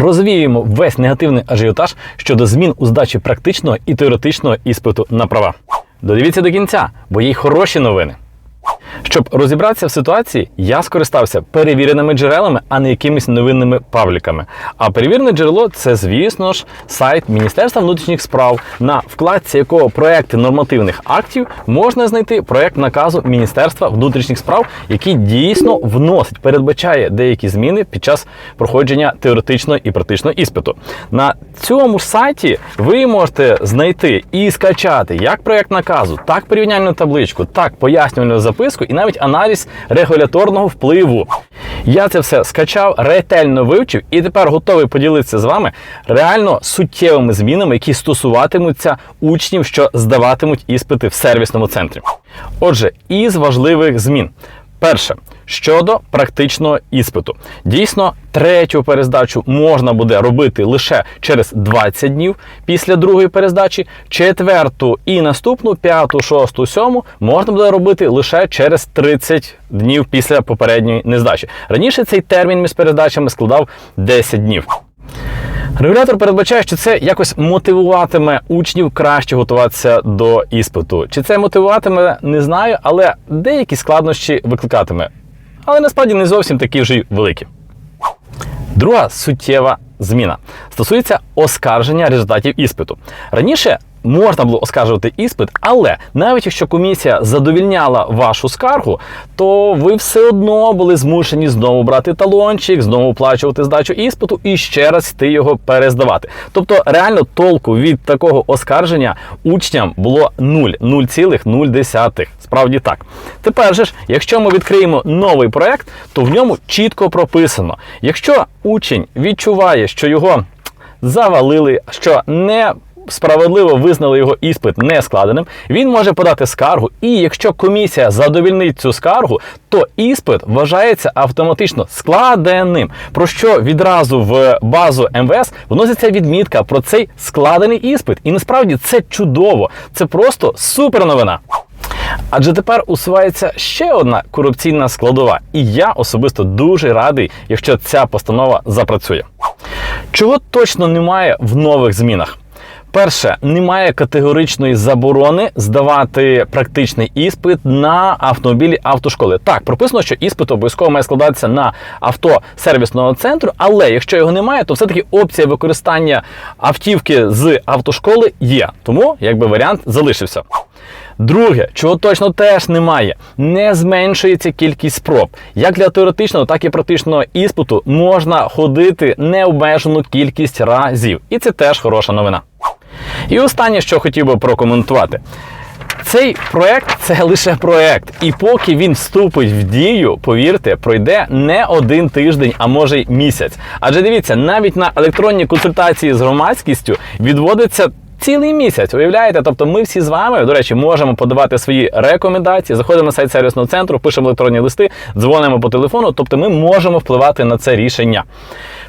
розвіємо весь негативний ажіотаж щодо змін у здачі практичного і теоретичного іспиту на права. Додивіться до кінця, бо є й хороші новини. Щоб розібратися в ситуації, я скористався перевіреними джерелами, а не якимись новинними павліками. А перевірене джерело це, звісно ж, сайт Міністерства внутрішніх справ, на вкладці якого проекти нормативних актів можна знайти проект наказу Міністерства внутрішніх справ, який дійсно вносить, передбачає деякі зміни під час проходження теоретичного і практичного іспиту. На цьому сайті ви можете знайти і скачати як проект наказу, так порівняльну табличку, так пояснювальну записку і навіть аналіз регуляторного впливу. Я це все скачав, ретельно вивчив і тепер готовий поділитися з вами реально суттєвими змінами, які стосуватимуться учнів, що здаватимуть іспити в сервісному центрі. Отже, із важливих змін. Перше, щодо практичного іспиту. Дійсно, третю перездачу можна буде робити лише через 20 днів після другої перездачі, четверту і наступну, п'яту, шосту, сьому можна буде робити лише через 30 днів після попередньої нездачі. Раніше цей термін між перездачами складав 10 днів. Регулятор передбачає, що це якось мотивуватиме учнів краще готуватися до іспиту. Чи це мотивуватиме, не знаю, але деякі складнощі викликатиме. Але насправді не зовсім такі вже й великі. Друга суттєва зміна стосується оскарження результатів іспиту. Раніше можна було оскаржувати іспит, але навіть якщо комісія задовільняла вашу скаргу, то ви все одно були змушені знову брати талончик, знову оплачувати здачу іспиту і ще раз йти його перездавати. Тобто, реально толку від такого оскарження учням було 0, 0,0. Справді так. Тепер же ж, якщо ми відкриємо новий проект, то в ньому чітко прописано: якщо учень відчуває, що його завалили, що не Справедливо визнали його іспит не складеним, він може подати скаргу, і якщо комісія задовільнить цю скаргу, то іспит вважається автоматично складеним. Про що відразу в базу МВС вноситься відмітка про цей складений іспит. І насправді це чудово, це просто супер новина. Адже тепер усувається ще одна корупційна складова, і я особисто дуже радий, якщо ця постанова запрацює. Чого точно немає в нових змінах? Перше, немає категоричної заборони здавати практичний іспит на автомобілі автошколи. Так, прописано, що іспит обов'язково має складатися на авто сервісного центру, але якщо його немає, то все-таки опція використання автівки з автошколи є. Тому якби варіант залишився. Друге, чого точно теж немає, не зменшується кількість спроб. Як для теоретичного, так і практичного іспиту можна ходити необмежену кількість разів. І це теж хороша новина. І останнє, що хотів би прокоментувати. Цей проект це лише проект, і поки він вступить в дію, повірте, пройде не один тиждень, а може й місяць. Адже дивіться, навіть на електронні консультації з громадськістю відводиться. Цілий місяць, уявляєте? Тобто ми всі з вами, до речі, можемо подавати свої рекомендації, заходимо на сайт сервісного центру, пишемо електронні листи, дзвонимо по телефону, тобто ми можемо впливати на це рішення.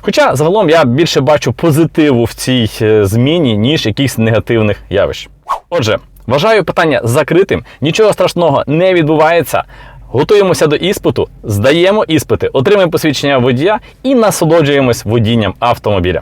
Хоча загалом я більше бачу позитиву в цій е, зміні, ніж якихось негативних явищ. Отже, вважаю питання закритим, нічого страшного не відбувається. Готуємося до іспиту, здаємо іспити, отримуємо посвідчення водія і насолоджуємось водінням автомобіля.